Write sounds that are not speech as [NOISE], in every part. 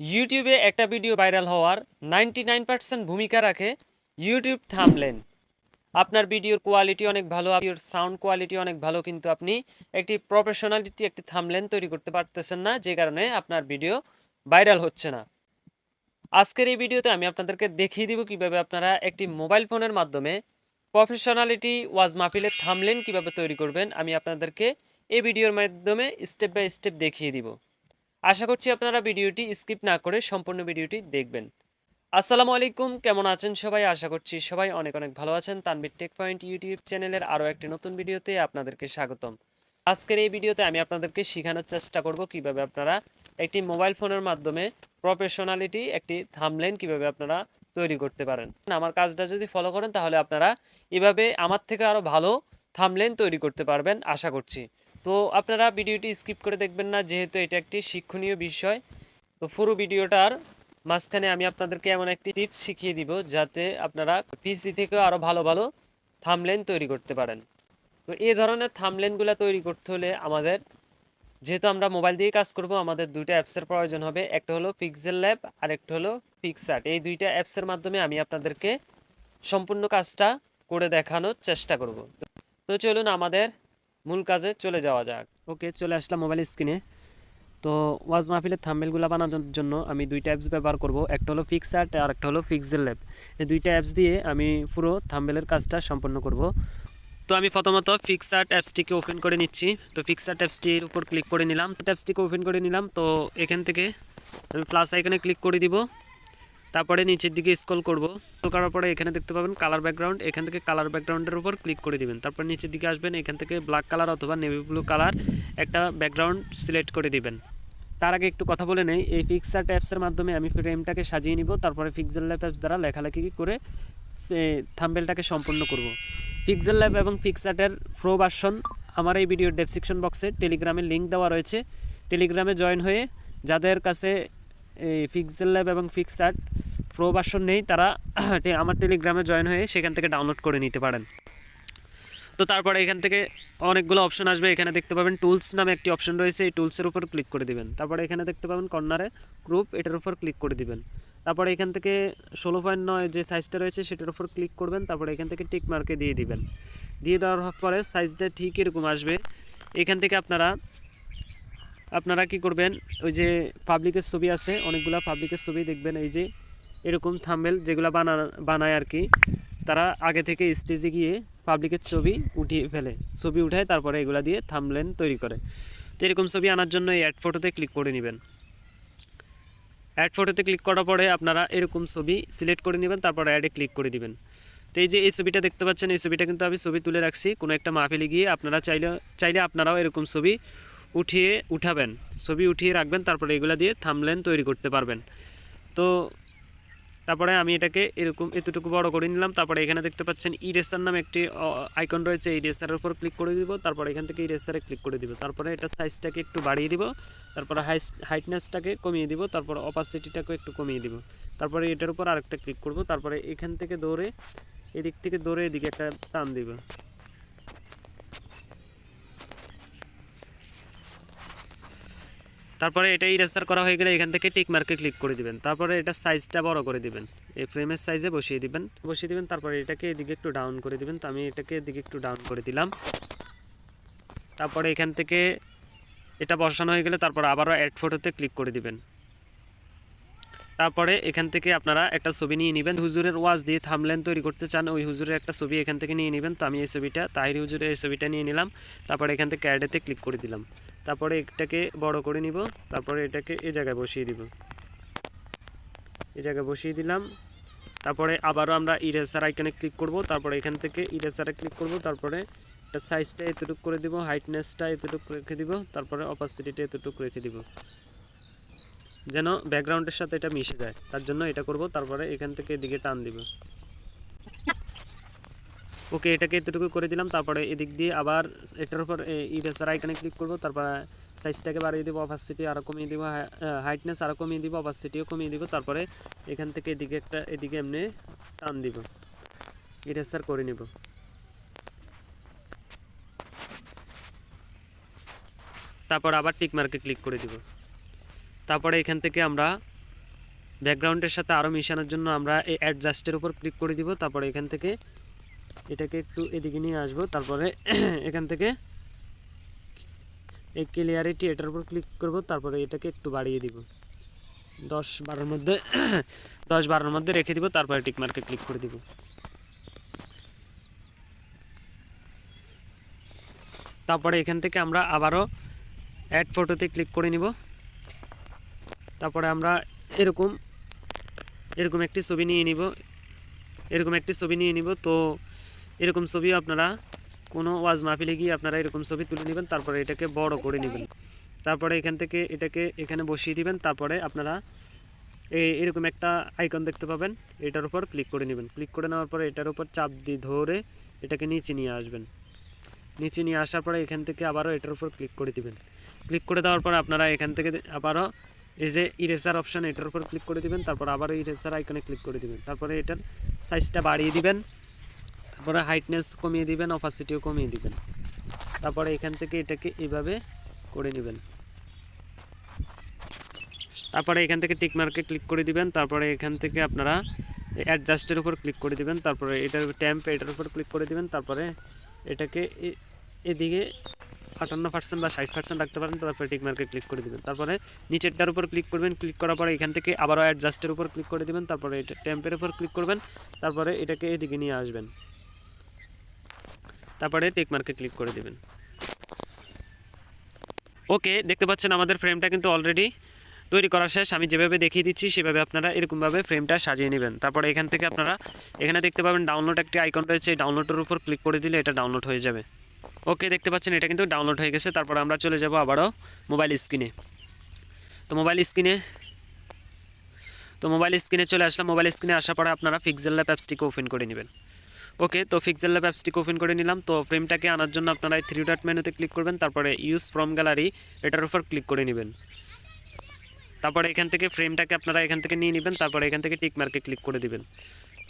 ইউটিউবে একটা video viral হওয়ার নাইনটি ভূমিকা রাখে ইউটিউব থামলেন। আপনার ভিডিওর কোয়ালিটি অনেক ভালো ভিডিওর সাউন্ড কোয়ালিটি অনেক ভালো, কিন্তু আপনি একটি প্রফেশনালিটি, একটি থামলেন তৈরি করতে পারতেছেন না, যে কারণে আপনার ভিডিও ভাইরাল হচ্ছে না। আজকের এই ভিডিওতে আমি আপনাদেরকে দেখিয়ে দিব কীভাবে আপনারা একটি মোবাইল ফোনের মাধ্যমে প্রফেশনালিটি ওয়াজ মাহফিলের থামলেন, কীভাবে তৈরি করবেন। আমি আপনাদেরকে এই ভিডিওর মাধ্যমে স্টেপ বাই স্টেপ দেখিয়ে দিব। আশা করছি আপনারা ভিডিওটি স্কিপ না করে সম্পূর্ণ ভিডিওটি দেখবেন। আসসালামু আলাইকুম, কেমন আছেন সবাই? আশা করছি সবাই অনেক অনেক ভালো আছেন। তানবির টেক পয়েন্ট ইউটিউব চ্যানেলের আরও একটি নতুন ভিডিওতে আপনাদেরকে স্বাগতম। আজকের এই ভিডিওতে আমি আপনাদেরকে শেখানোর চেষ্টা করব কীভাবে আপনারা একটি মোবাইল ফোনের মাধ্যমে প্রফেশনালিটি একটি থামলেন কীভাবে আপনারা তৈরি করতে পারেন। আমার কাজটা যদি ফলো করেন তাহলে আপনারা এভাবে আমার থেকে আরও ভালো থামলেন তৈরি করতে পারবেন, আশা করছি। তো আপনারা ভিডিওটি স্কিপ করে দেখবেন না, যেহেতু এটা একটি শিক্ষণীয় বিষয়। তো পুরো ভিডিওটার মাঝখানে আমি আপনাদেরকে এমন একটি টিপস শিখিয়ে দিব, যাতে আপনারা পিসি থেকেও আরও ভালো ভালো থামলেন তৈরি করতে পারেন। তো এই ধরনের থামলেনগুলো তৈরি করতে হলে আমাদের, যেহেতু আমরা মোবাইল দিয়ে কাজ করব, আমাদের দুইটা অ্যাপসের প্রয়োজন হবে। একটা হলো পিক্সেল ল্যাব আর একটা হলো পিক্সার্ট এই দুইটা অ্যাপসের মাধ্যমে আমি আপনাদেরকে সম্পূর্ণ কাজটা করে দেখানোর চেষ্টা করব। তো চলুন আমাদের মূল কাজে চলে যাওয়া যাক। ওকে, চলে আসলাম মোবাইল স্ক্রিনে তো ওয়াজ মাহফিলের থাম্বেলগুলো বানানোর জন্য আমি দুইটা অ্যাপস ব্যবহার করব। একটা হলো পিক্সার্ট আর একটা হলো পিক্সেল ল্যাব এই দুইটা অ্যাপস দিয়ে আমি পুরো থাম্বেলের কাজটা সম্পন্ন করব। তো আমি প্রথমত ফিক্সার্ট অ্যাপসটিকে ওপেন করে নিচ্ছি। তো ফিক্সার্ট অ্যাপসটির উপর ক্লিক করে নিলাম। অ্যাপসটিকে ওপেন করে নিলাম। তো এখান থেকে আমি প্লাস আইকনে ক্লিক করে দিব। তারপরে নিচের দিকে স্ক্রল করব। স্ক্রল করার পরে এখানে দেখতে পাবেন কালার ব্যাকগ্রাউন্ড এখান থেকে কালার ব্যাকগ্রাউন্ডের উপর ক্লিক করে দিবেন। তারপর নিচের দিকে আসবেন, এখান থেকে ব্ল্যাক কালার অথবা নেভি ব্লু কালার একটা ব্যাকগ্রাউন্ড সিলেক্ট করে দিবেন। তার আগে একটু কথা বলে নেই, এই পিক্সার্ট অ্যাপসের মাধ্যমে আমি ফ্রেমটাকে সাজিয়ে নিব, তারপরে পিক্সেল ল্যাব অ্যাপস দ্বারা লেখালেখি করে থাম্বেলটাকে সম্পূর্ণ করব। পিক্সেল ল্যাব এবং পিক্সার্টের প্রো ভার্সন আমার এই ভিডিওর ডেসক্রিপশন বক্সে টেলিগ্রামের লিঙ্ক দেওয়া রয়েছে। টেলিগ্রামে জয়েন হয়ে যাদের কাছে এই পিক্সেল ল্যাব এবং পিক্সার্ট প্রো ভার্সন নেই, তারা [CLEARS THROAT] আমার টেলিগ্রামে জয়েন হয়ে সেখান থেকে ডাউনলোড করে নিতে পারেন। তো তারপরে এখান থেকে অনেকগুলো অপশন আসবে, এখানে দেখতে পাবেন টুলস নামে একটি অপশন রয়েছে, এই টুলসের উপর ক্লিক করে দিবেন। তারপরে এখানে দেখতে পাবেন কর্নারে গ্রুপ এটার উপর ক্লিক করে দিবেন। তারপরে এখান থেকে ষোলো পয়েন্ট নয় যে সাইজটা রয়েছে, সেটার উপর ক্লিক করবেন, তারপরে এখান থেকে টিক মার্কে দিয়ে দিবেন। দিয়ে দেওয়ার পরে সাইজটা ঠিক এরকম আসবে। এখান থেকে আপনারা আপনারা কি করবেন, ওই যে পাবলিকের ছবি আছে, অনেকগুলা পাবলিকের ছবি দেখবেন, এই যে এরকম থাম্বেল যেগুলো বানা, বানায় আর কি তারা আগে থেকে স্টেজে গিয়ে পাবলিকের ছবি উঠিয়ে ফেলে। ছবি উঠায়, তারপরে এগুলো দিয়ে থামলেন তৈরি করে। তো এরকম ছবি আনার জন্য এই অ্যাড ফটোতে ক্লিক করে নেবেন। অ্যাড ফটোতে ক্লিক করার পরে আপনারা এরকম ছবি সিলেক্ট করে নেবেন, তারপর অ্যাডে ক্লিক করে দিবেন। তো এই যে এই ছবিটা দেখতে পাচ্ছেন, এই ছবিটা কিন্তু আমি ছবি তুলে রাখছি। কোনো একটা মাহফিলে গিয়ে আপনারা চাইলে চাইলে আপনারাও এরকম ছবি উঠিয়ে উঠাবেন। ছবি উঠিয়ে রাখবেন, তারপরে এগুলো দিয়ে থামলেন তৈরি করতে পারবেন। তো তারপরে আমি এটাকে এরকম এতটুকু বড় করে নিলাম। তারপরে এখানে দেখতে পাচ্ছেন ইরেসার নামে একটি আইকন রয়েছে। ইরেসারের উপর ক্লিক করে দিব। তারপরে এখান থেকে ইরেসারে ক্লিক করে দিব। তারপরে এটা সাইজটাকে একটু বাড়িয়ে দিব। তারপরে হাই হাইটনেসটাকে কমিয়ে দিব। তারপর অপাসিটিটাকে একটু কমিয়ে দিব। তারপরে এটার উপর আরেকটা ক্লিক করব। তারপরে এখান থেকে দৌড়ে এদিক থেকে দৌড়ে এদিকে একটা টান দিব। তারপরে এটা ইরেসার করা হয়ে গেলে এখান থেকে টিক মার্কে ক্লিক করে দিবেন। তারপরে এটা সাইজটা বড় করে দিবেন। এই ফ্রেমের সাইজে বসিয়ে দিবেন। বসিয়ে দিবেন, তারপরে এটাকে এদিকে একটু ডাউন করে দিবেন। তো আমি এটাকে এদিকে একটু ডাউন করে দিলাম। তারপরে এখান থেকে এটা বসানো হয়ে গেলে তারপর আবারও অ্যাড ফটোতে ক্লিক করে দিবেন। তারপরে এখান থেকে আপনারা একটা ছবি নিয়ে নেবেন। হুজুরের ওয়াজ দিয়ে থামলেন তৈরি করতে চান, ওই হুজুরের একটা ছবি এখান থেকে নিয়ে নেবেন। তো আমি এই ছবিটা, তাহির হুজুরের এই ছবিটা নিয়ে নিলাম। তারপরে এখান থেকে অ্যাডেতে ক্লিক করে দিলাম। তারপরে এটাকে বড় করে নিব, তারপরে এটাকে এই জায়গায় বসিয়ে দিব। এই জায়গায় বসিয়ে দিলাম। তারপরে আবারও আমরা ইরেসার আইকনে ক্লিক করব, তারপরে এখান থেকে ইরেসারে ক্লিক করব, তারপরে এটা সাইজটা এতটুকু করে দিব হাইটনেসটা এতটুকু রেখে দিব, তারপরে অপাসিটিটা এতটুকু রেখে দিব। যেন ব্যাকগ্রাউন্ডের সাথে এটা মিশে যায়, তার জন্য এটা করব, তারপরে এখান থেকে এদিকে টান দিব। ওকে এটাকে এতটুকু করে দিলাম, তারপরে এদিক দিয়ে আবার এটার উপর ইরেসার আইকনে ক্লিক করব, তারপর সাইজটাকে বাড়িয়ে দেবো অপাসিটি আরও কমিয়ে দিব হাইটনেস আরও কমিয়ে দিব অপাসিটিও কমিয়ে দিব, তারপরে এখান থেকে এদিকে একটা, এদিকে এমনি টান দিব। ইরেসার করে নিব। তারপর আবার টিক মার্কে ক্লিক করে দিব। তারপরে এখান থেকে আমরা ব্যাকগ্রাউন্ডের সাথে আরও মিশানোর জন্য আমরা এই অ্যাডজাস্টের উপর ক্লিক করে দিব, তারপরে এখান থেকে এটাকে একটু এদিকে নিয়ে আসব, তারপরে [CLEARS THROAT] এখান থেকে এই ক্লিয়ারিটি এটার উপর ক্লিক করব, তারপরে এটাকে একটু বাড়িয়ে দিব। দশ বারোর মধ্যে [CLEARS THROAT] দশ বারোর মধ্যে রেখে দিব, তারপরে টিকমার্কে ক্লিক করে দিব। তারপরে এখান থেকে আমরা আবারও অ্যাড ফটোতে ক্লিক করে নিব। তারপরে আমরা এরকম এরকম একটি ছবি নিয়ে নিব, এরকম একটি ছবি নিয়ে নিব, তো এরকম ছবি আপনারা কোনো ওয়াজ মাহফিলে গিয়ে আপনারা এরকম ছবি তুলে নেবেন, তারপরে এটাকে বড় করে নেবেন। তারপরে এখান থেকে এটাকে এখানে বসিয়ে দিবেন, তারপরে আপনারা এরকম একটা আইকন দেখতে পাবেন, এটার উপর ক্লিক করে নেবেন। ক্লিক করে নেওয়ার পরে এটার উপর চাপ দিয়ে ধরে এটাকে নিচে নিয়ে আসবেন। নিচে নিয়ে আসার পরে এখান থেকে আবারও এটার উপর ক্লিক করে দিবেন। ক্লিক করে দেওয়ার পর আপনারা এখান থেকে আবারও এই যে ইরেসার অপশান এটার উপর ক্লিক করে দিবেন, তারপর আবারও ইরেসার আইকনে ক্লিক করে দিবেন। তারপরে এটার সাইজটা বাড়িয়ে দিবেন। তারপরে হাইটনেস কমিয়ে দিবেন অপাসিটিও কমিয়ে দিবেন। তারপরে এখান থেকে এটাকে এইভাবে করে নেবেন। তারপরে এখান থেকে টিক মার্কে ক্লিক করে দিবেন, তারপরে এখান থেকে আপনারা অ্যাডজাস্টের উপর ক্লিক করে দিবেন, তারপরে এটার ট্যাম্প এটার উপর ক্লিক করে দিবেন, তারপরে এটাকে এদিকে আটান্ন পার্সেন্ট বা ষাট পার্সেন্ট রাখতে পারেন, তারপরে টিক মার্কে ক্লিক করে দিবেন। তারপরে নিচেরটার উপর ক্লিক করবেন ক্লিক করার পরে এখান থেকে আবারও অ্যাডজাস্টের উপর ক্লিক করে দিবেন, তারপরে এটা ট্যাম্পের উপর ক্লিক করবেন, তারপরে এটাকে এদিকে নিয়ে আসবেন। তারপরে টিক মার্কে ক্লিক করে দেবেন। ওকে দেখতে পাচ্ছেন আমাদের ফ্রেমটা কিন্তু অলরেডি তৈরি করা শেষ। আমি যেভাবে দেখিয়ে দিচ্ছি, সেভাবে আপনারা এরকমভাবে ফ্রেমটা সাজিয়ে নেবেন। তারপরে এখান থেকে আপনারা এখানে দেখতে পাবেন ডাউনলোড একটি আইকন রয়েছে। ডাউনলোডের উপর ক্লিক করে দিলে এটা ডাউনলোড হয়ে যাবে। ওকে দেখতে পাচ্ছেন এটা কিন্তু ডাউনলোড হয়ে গেছে। তারপর আমরা চলে যাব আবারও মোবাইল স্ক্রিনে তো মোবাইল স্ক্রিনে তো মোবাইল স্ক্রিনে চলে আসলাম। মোবাইল স্ক্রিনে আসার পরে আপনারা পিক্সেল ল্যাব অ্যাপসটিকে ওপেন করে নেবেন। ওকে, তো পিক্সেল ল্যাব অ্যাপসটিকে ওপেন করে নিলাম। তো ফ্রেমটাকে আনার জন্য আপনারা থ্রি ডট মেনুতে ক্লিক করবেন, তারপরে ইউজ ফ্রম গ্যালারি এটার উপর ক্লিক করে নেবেন। তারপরে এখান থেকে ফ্রেমটাকে আপনারা এখান থেকে নিয়ে নেবেন, তারপরে এখান থেকে টিক মার্কে ক্লিক করে দিবেন।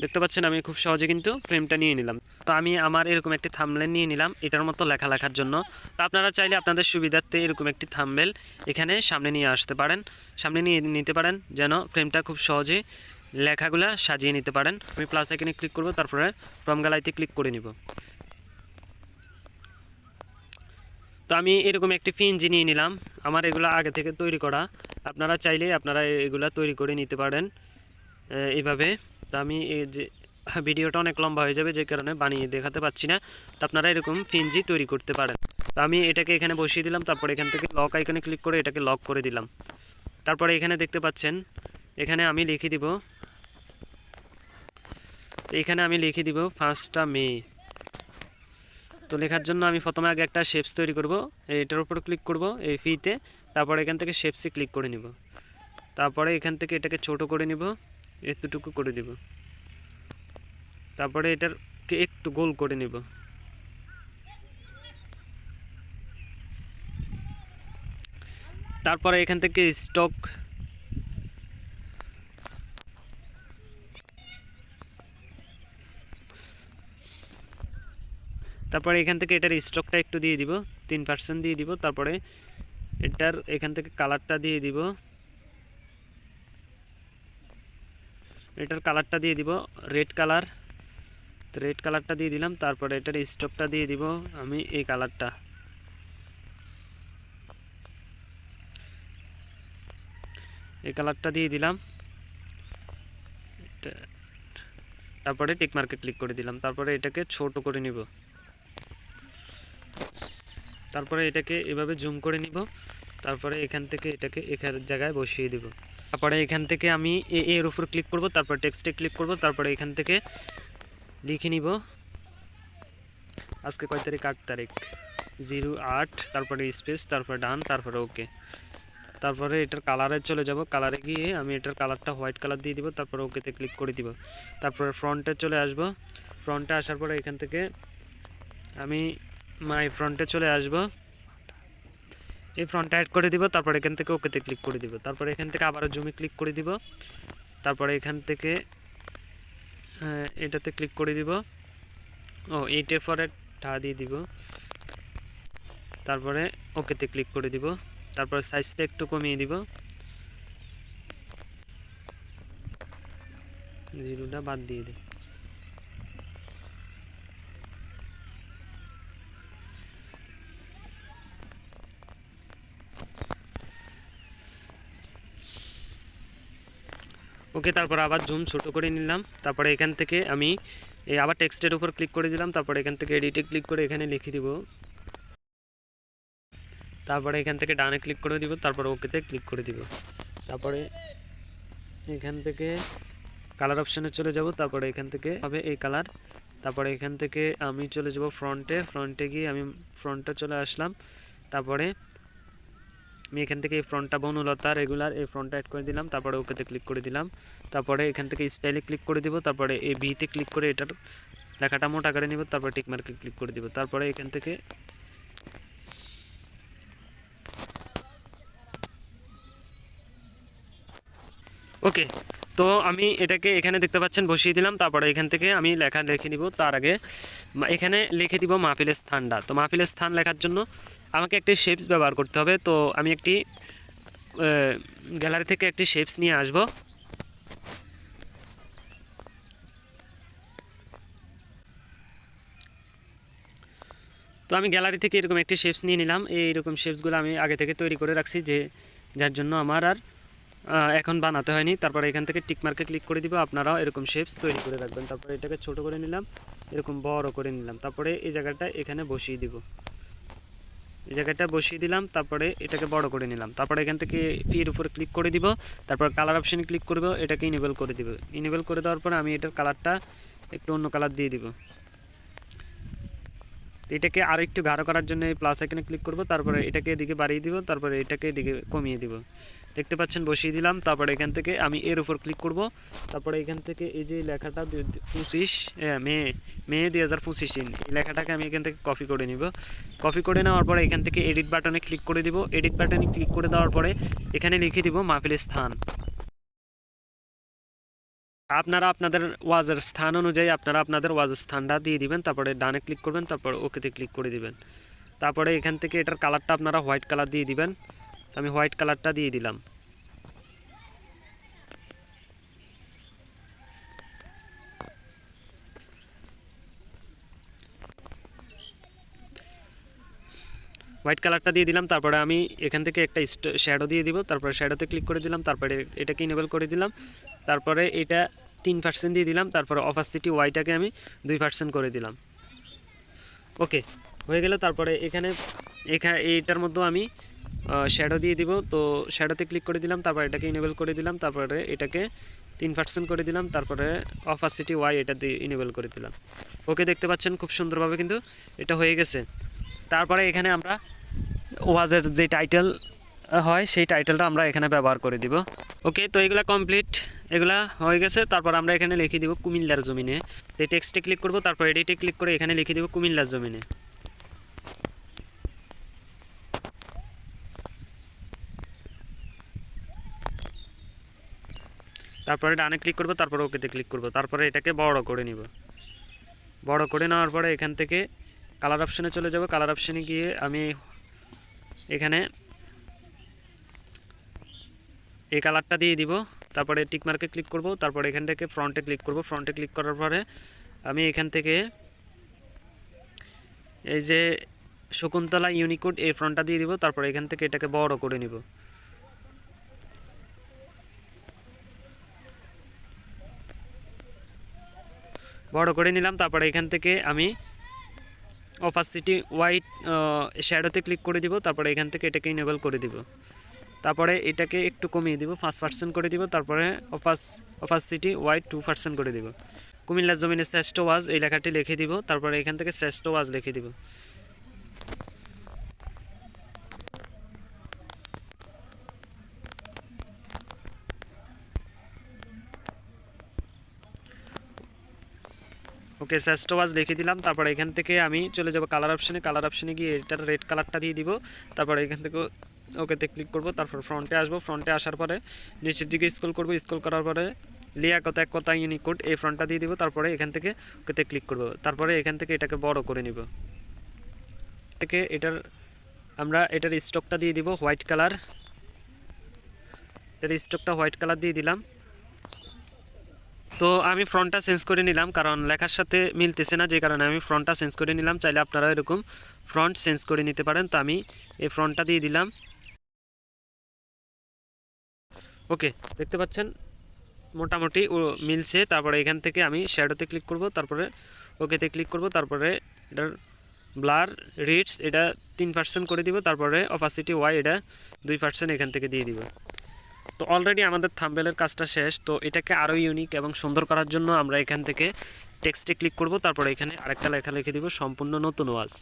দেখতে পাচ্ছেন আমি খুব সহজে কিন্তু ফ্রেমটা নিয়ে নিলাম। তো আমি আমার এরকম একটি থামলেন নিয়ে নিলাম, এটার মতো লেখা লেখার জন্য। তো আপনারা চাইলে আপনাদের সুবিধার্থে এরকম একটি থামবেল এখানে সামনে নিয়ে আসতে পারেন, সামনে নিয়ে নিতে পারেন, যেন ফ্রেমটা খুব সহজে লেখাগুলা সাজিয়ে নিতে পারেন। আমি প্লাস আইকনে ক্লিক করব, তারপরে ফ্রম গ্যালারিতে ক্লিক করে নিব। তো আমি এরকম একটি ফিনজি নিয়ে নিলাম। আমার এগুলো আগে থেকে তৈরি করা। আপনারা চাইলে আপনারা এগুলা তৈরি করে নিতে পারেন এইভাবে তো আমি এই যে ভিডিওটা অনেক লম্বা হয়ে যাবে, যে কারণে বানিয়ে দেখাতে পাচ্ছি না। তো আপনারা এরকম ফিনজি তৈরি করতে পারেন। তো আমি এটাকে এখানে বসিয়ে দিলাম, তারপরে এখান থেকে লক আইকনে ক্লিক করে এটাকে লক করে দিলাম। তারপরে এখানে দেখতে পাচ্ছেন, এখানে আমি লিখে দিব তো এখানে আমি লিখে দিব ফার্স্টটা মে তো লেখার জন্য আমি প্রথমে আগে একটা শেপস তৈরি করব, এটার উপর ক্লিক করব, এই ফিতে তারপরে এখান থেকে শেপসে ক্লিক করে নিব। তারপরে এখান থেকে এটাকে ছোট করে নিব, এতটুকু করে দিব। তারপরে এটারকে একটু গোল করে নিব। তারপরে এখান থেকে স্টক তারপরে এখান থেকে এটার স্টকটা একটু দিয়ে দিব, তিন পার্সেন্ট দিয়ে দিব, তারপরে এটার এখান থেকে কালারটা দিয়ে দিব। এটার কালারটা দিয়ে দিব রেড কালার তো রেড কালারটা দিয়ে দিলাম, তারপরে এটার স্টকটা দিয়ে দিব আমি এই কালারটা এই কালারটা দিয়ে দিলাম। তারপরে টিক মার্কে ক্লিক করে দিলাম, তারপরে এটাকে ছোট করে নিব। তারপরে এটাকে এভাবে জুম করে নিব। তারপরে এখান থেকে এটাকে এখান জায়গায় বসিয়ে দিব। তারপরে এখান থেকে আমি এ, এর উপর ক্লিক করব, তারপর টেক্সটে ক্লিক করব, তারপরে এখান থেকে লিখে নিব। আজকে কয় তারিখ? আট তারিখ। জিরো আট, তারপরে স্পেস তারপরে ডান, তারপরে ওকে তারপরে এটার কালারে চলে যাব। কালারে গিয়ে আমি এটার কালারটা হোয়াইট কালার দিয়ে দিব, তারপরে ওকেতে ক্লিক করে দিব। তারপরে ফ্রন্টে চলে আসব। ফ্রন্টে আসার পরে এখান থেকে আমি মাই ফ্রন্টে চলে আসব। এই ফ্রন্টে অ্যাড করে দিব, তারপরে এখান থেকে ওকেতে ক্লিক করে দিব। তারপরে এখান থেকে আবারও জুমে ক্লিক করে দিব। তারপরে এখান থেকে এটাতে ক্লিক করে দিব। ও এইটের পরে ঠা দিয়ে দিব। তারপরে ওকেতে ক্লিক করে দিব। তারপরে সাইজটা একটু কমিয়ে দিব। জিরোটা বাদ দিয়ে দিই। ওকে, তারপর আবার জুম ছোট করে নিলাম। তারপরে এখান থেকে আমি এই আবার টেক্সটের উপর ক্লিক করে দিলাম। তারপরে এখান থেকে এডিটে ক্লিক করে এখানে লিখে দিব। তারপরে এখান থেকে ডানে ক্লিক করে দিব। তারপরে ওকেতে ক্লিক করে দিব। তারপরে এখান থেকে কালার অপশানে চলে যাব। তারপরে এখান থেকে হবে এই কালার তারপরে এখান থেকে আমি চলে যাব ফ্রন্টে ফ্রন্টে গিয়ে আমি ফ্রন্টে চলে আসলাম। তারপরে আমি এখান থেকে এই ফ্রন্টটা বনলতা রেগুলার এই ফ্রন্টটা অ্যাড করে দিলাম, তারপরে ওকেতে ক্লিক করে দিলাম। তারপরে এখান থেকে স্টাইলে ক্লিক করে দিব, তারপরে এই বিতে ক্লিক করে এটার লেখাটা মোটা করে নিব, তারপরে টিকমার্কে ক্লিক করে দিব। তারপরে এখান থেকে ওকে তো আমি এটাকে এখানে দেখতে পাচ্ছেন, বসিয়ে দিলাম। তারপরে এখান থেকে আমি লেখা লিখে নিব। তার আগে এখানে লিখে দিব মাহফিলের স্থানটা। তো মাহফিলের স্থান লেখার জন্য আমাকে একটি শেপস ব্যবহার করতে হবে। তো আমি একটি গ্যালারি থেকে একটি শেপস নিয়ে আসব। তো আমি গ্যালারি থেকে এরকম একটি শেপস নিয়ে নিলাম। এইরকম শেপসগুলো আমি আগে থেকে তৈরি করে রাখছি যে, যার জন্য আমার আর এখন বানাতে হয়নি। তারপরে এখান থেকে টিকমার্কে ক্লিক করে দিব। আপনারাও এরকম শেপস তৈরি করে রাখবেন। তারপরে এটাকে ছোট করে নিলাম, এরকম বড় করে নিলাম। তারপরে এই জায়গাটা এখানে বসিয়ে দিব। এই জায়গাটা বসিয়ে দিলাম, তারপরে এটাকে বড় করে নিলাম। তারপরে এখান থেকে পির উপরে ক্লিক করে দিব। তারপর কালার অপশানে ক্লিক করব, এটাকে ইনেবল করে দিব। ইনেবল করে দেওয়ার পরে আমি এটার কালারটা একটু অন্য কালার দিয়ে দিব। এটাকে আরও একটু গাঢ় করার জন্য এই প্লাস এখানে ক্লিক করব, তারপরে এটাকে এদিকে বাড়িয়ে দিব, তারপরে এটাকে এদিকে কমিয়ে দিব। দেখতে পাচ্ছেন, বসিয়ে দিলাম, তারপরে এখান থেকে আমি এর উপর ক্লিক করব। তারপরে এখান থেকে এই যে লেখাটা পঁচিশ মে মে দুই হাজার পঁচিশ এই লেখাটাকে আমি এখান থেকে কপি করে নিব। কপি করে নেওয়ার পরে এখান থেকে এডিট বাটনে ক্লিক করে দিব। এডিট বাটনে ক্লিক করে দেওয়ার পরে এখানে লিখে দিব মাহফিলের স্থান। আপনারা আপনাদের ওয়াজের স্থান অনুযায়ী আপনারা আপনাদের ওয়াজের স্থানটা দিয়ে দিবেন, তারপরে ডানে ক্লিক করবেন, তারপর ওকেতে ক্লিক করে দিবেন। তারপরে এখান থেকে এটার কালারটা আপনারা হোয়াইট কালার দিয়ে দিবেন। আমি হোয়াইট কালারটা দিয়ে দিলাম। হোয়াইট কালারটা দিয়ে দিলাম, তারপরে আমি এখান থেকে একটা শ্যাডো দিয়ে দিব, তারপরে শ্যাডোতে ক্লিক করে দিলাম, তারপরে এটাকে ইনেবল করে দিলাম, তারপরে এটা তিন পার্সেন্ট দিয়ে দিলাম, তারপরে অপাসিটি ওয়াইটাকে আমি দুই পার্সেন্ট করে দিলাম। ওকে হয়ে গেলে, তারপরে এখানে এখানে এইটার মধ্যেও আমি শ্যাডো দিয়ে দিব, তো শ্যাডোতে ক্লিক করে দিলাম, তারপরে এটাকে ইনেবল করে দিলাম, তারপরে এটাকে তিন পার্সেন্ট করে দিলাম, তারপরে অপাসিটি ওয়াই এটা দিয়ে ইনেবল করে দিলাম। ওকে দেখতে পাচ্ছেন, খুব সুন্দরভাবে কিন্তু এটা হয়ে গেছে। তারপরে এখানে আমরা ওয়াজের যে টাইটেল হয়, সেই টাইটেলটা আমরা এখানে ব্যবহার করে দিব। ওকে তো এগুলা কমপ্লিট এগুলা হয়ে গেছে। তারপর আমরা এখানে লিখে দিব কুমিল্লার জমিনে। তো টেক্সটে ক্লিক করব, তারপর এডিটে ক্লিক করে এখানে লিখে দিব কুমিল্লার জমিনে। তারপরে ডানে ক্লিক করব, তারপরে ওকেতে ক্লিক করব। তারপরে এটাকে বড় করে নিব। বড় করে নেওয়ার পরে এখান থেকে কালার অপশানে চলে যাব। কালার অপশানে গিয়ে আমি এখানে এই কালারটা দিয়ে দিব। তারপরে টিকমার্কে ক্লিক করব। তারপরে এখান থেকে ফ্রন্টে ক্লিক করব। ফ্রন্টে ক্লিক করার পরে আমি এখান থেকে এই যে শকুন্তলা ইউনিকোড এই ফ্রন্টটা দিয়ে দিব। তারপরে এখান থেকে এটাকে বড় করে নিব। বড় করে নিলাম। তারপরে এখান থেকে আমি অপাসিটি হোয়াইট শ্যাডোতে ক্লিক করে দিব, তারপরে এখান থেকে এটাকে ইনেবল করে দিব। তারপরে এটাকে একটু কমিয়ে দিব পাঁচ পার্সেন্ট করে দিব, তারপরে opac opacity white two percent করে দিব। কুমিল্লা জমিনে শ্রেষ্ঠ ওয়াজ এই লেখাটি লিখে দিব, তারপরে এখান থেকে শ্রেষ্ঠ ওয়াজ লিখে দিব। ওকে শ্রেষ্ঠ ওয়াজ লিখে দিলাম, তারপরে এখান থেকে আমি চলে যাব কালার অপশানে কালার অপশানে গিয়ে এটার রেড কালারটা দিয়ে দিব, তারপরে এখান থেকে ওকেতে ক্লিক করব, তারপর ফ্রন্টে আসব। ফ্রন্টে আসার পরে নিচের দিকে স্কুল করব স্কুল করার পরে লিয়া কথা এক কথা ইউনিকোড এই ফ্রন্টটা দিয়ে দিব, তারপরে এখান থেকে ওকেতে ক্লিক করব। তারপরে এখান থেকে এটাকে বড় করে নিব। থেকে এটার আমরা এটার স্টকটা দিয়ে দিব হোয়াইট কালার এটার স্টকটা হোয়াইট কালার দিয়ে দিলাম। তো আমি ফ্রন্টটা চেঞ্জ করে নিলাম, কারণ লেখার সাথে মিলতেছে না, যে কারণে আমি ফ্রন্টটা চেঞ্জ করে নিলাম। চাইলে আপনারা এরকম ফ্রন্ট চেঞ্জ করে নিতে পারেন। তো আমি এই ফ্রন্টটা দিয়ে দিলাম। ওকে, দেখতে পাচ্ছেন? মোটামুটি ও মিলছে। তারপরে এখান থেকে আমি শ্যাডোতে ক্লিক করব। তারপরে ওকেতে ক্লিক করব। তারপরে এটার ব্লার, রিডস, এটা তিন পার্সেন্ট করে দিব। তারপরে অপাসিটি ওয়াই, এটা দুই পার্সেন্ট এখান থেকে দিয়ে দিব। তো অলরেডি আমাদের থাম্বেলের কাজটা শেষ, তো এটাকে আরও ইউনিক এবং সুন্দর করার জন্য আমরা এখান থেকে টেক্সটে ক্লিক করব, তারপরে এখানে আরেকটা লেখা লিখে দিব, সম্পূর্ণ নতুন ওয়াজ।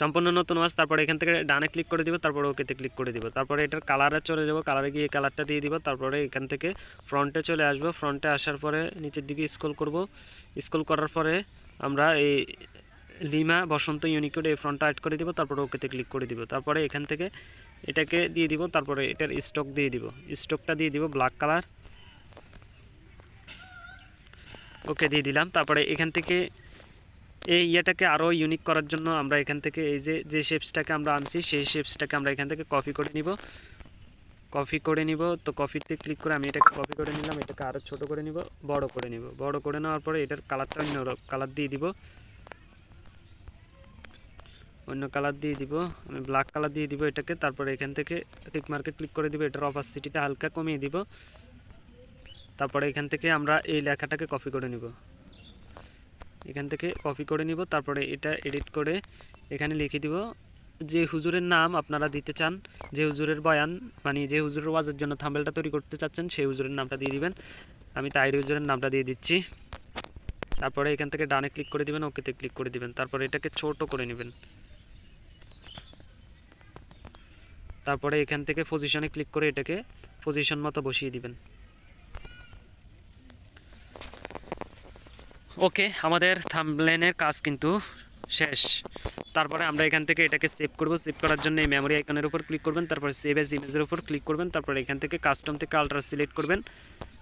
সম্পূর্ণ নতুন ওয়াজ, তারপরে এখান থেকে ডানে ক্লিক করে দিব, তারপরে ওকেতে ক্লিক করে দিব। তারপরে এটার কালারে চলে যাব কালারে গিয়ে কালারটা দিয়ে দিব, তারপরে এখান থেকে ফ্রন্টে চলে আসব ফ্রন্টে আসার পরে নিচের দিকে স্ক্রল করব। স্ক্রল করার পরে আমরা এই লিমা বসন্ত ইউনিকোড এই ফ্রন্টটা অ্যাড করে দিব, তারপরে ওকেতে ক্লিক করে দিব। তারপরে এখান থেকে এটাকে দিয়ে দিব, তারপরে এটার স্টক দিয়ে দিব। স্টকটা দিয়ে দিব ব্ল্যাক কালার ওকে দিয়ে দিলাম। তারপরে এখান থেকে এই ইয়েটাকে আরও ইউনিক করার জন্য আমরা এখান থেকে এই যে যে শেপসটাকে আমরা আনছি, সেই শেপসটাকে আমরা এখান থেকে কপি করে নিব। কপি করে নিব। তো কপিতে ক্লিক করে আমি এটাকে কপি করে নিলাম। এটাকে আরও ছোট করে নিব, বড় করে নিব। বড় করে নেওয়ার পরে এটার কালারটা অন্য কালার দিয়ে দিব। অন্য কালার দিয়ে দিব, আমি ব্ল্যাক কালার দিয়ে দিব এটাকে, তারপরে এখান থেকে টিক মার্কে ক্লিক করে দিব, এটার অপাসিটিটা হালকা কমিয়ে দিব। তারপরে এখান থেকে আমরা এই লেখাটাকে কপি করে নিব। এখান থেকে কপি করে নিব, তারপরে এটা এডিট করে এখানে লিখে দিব, যে হুজুরের নাম আপনারা দিতে চান, যে হুজুরের বয়ান মানে যে হুজুরের ওয়াজের জন্য থাম্বেলটা তৈরি করতে চাচ্ছেন, সেই হুজুরের নামটা দিয়ে দিবেন। আমি তাইর হুজুরের নামটা দিয়ে দিচ্ছি। তারপরে এখান থেকে ডানে ক্লিক করে দিবেন, ওকেতে ক্লিক করে দিবেন। তারপরে এটাকে ছোট করে নেবেন। তারপরে এখান থেকে পজিশনে ক্লিক করে এটাকে পজিশন মতো বসিয়ে দিবেন। ওকে আমাদের থামলেনের কাজ কিন্তু শেষ। তারপরে আমরা এখান থেকে এটাকে সেভ করব। সেভ করার জন্য এই মেমোরি আইকনের উপর ক্লিক করবেন, তারপরে সেভ এজ ইমেজের উপর ক্লিক করবেন, তারপরে এখান থেকে কাস্টম থেকে আলট্রা সিলেক্ট করবেন।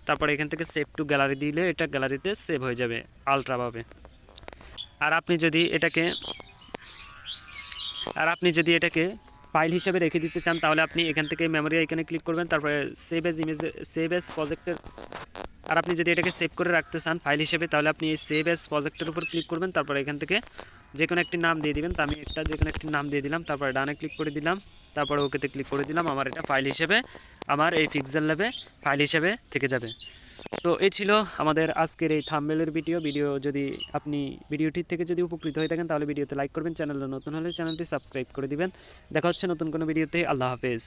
তারপরে এখান থেকে সেভ টু গ্যালারি দিলে এটা গ্যালারিতে সেভ হয়ে যাবে আলট্রাভাবে আর আপনি যদি এটাকে, আর আপনি যদি এটাকে ফাইল হিসেবে রেখে দিতে চান, তাহলে আপনি এখান থেকে মেমোরি আইকনে ক্লিক করবেন, তারপরে save as image save as প্রজেক্টের আর আপনি যদি এটাকে সেভ করে রাখতে চান ফাইল হিসেবে, তাহলে আপনি এই সেভ এজ প্রজেক্টের উপর ক্লিক করবেন, তারপরে এখান থেকে যে কোনো একটি নাম দিয়ে দিবেন। তো আমি একটা যে কোনো একটি নাম দিয়ে দিলাম, তারপরে ডানে ক্লিক করে দিলাম, তারপরে ওকেতে ক্লিক করে দিলাম, আমার এটা ফাইল হিসেবে, আমার এই পিক্সেল ল্যাবে ফাইল হিসেবে থেকে যাবে। তো এ ছিল আমাদের আজকের এই থামবেলের ভিডিও ভিডিও যদি আপনি ভিডিওটির থেকে যদি উপকৃত হয়ে থাকেন, তাহলে ভিডিওতে লাইক করবেন চ্যানেলটা নতুন হলে চ্যানেলটি সাবস্ক্রাইব করে দিবেন। দেখা হচ্ছে নতুন কোনো ভিডিওতে আল্লাহ হাফেজ।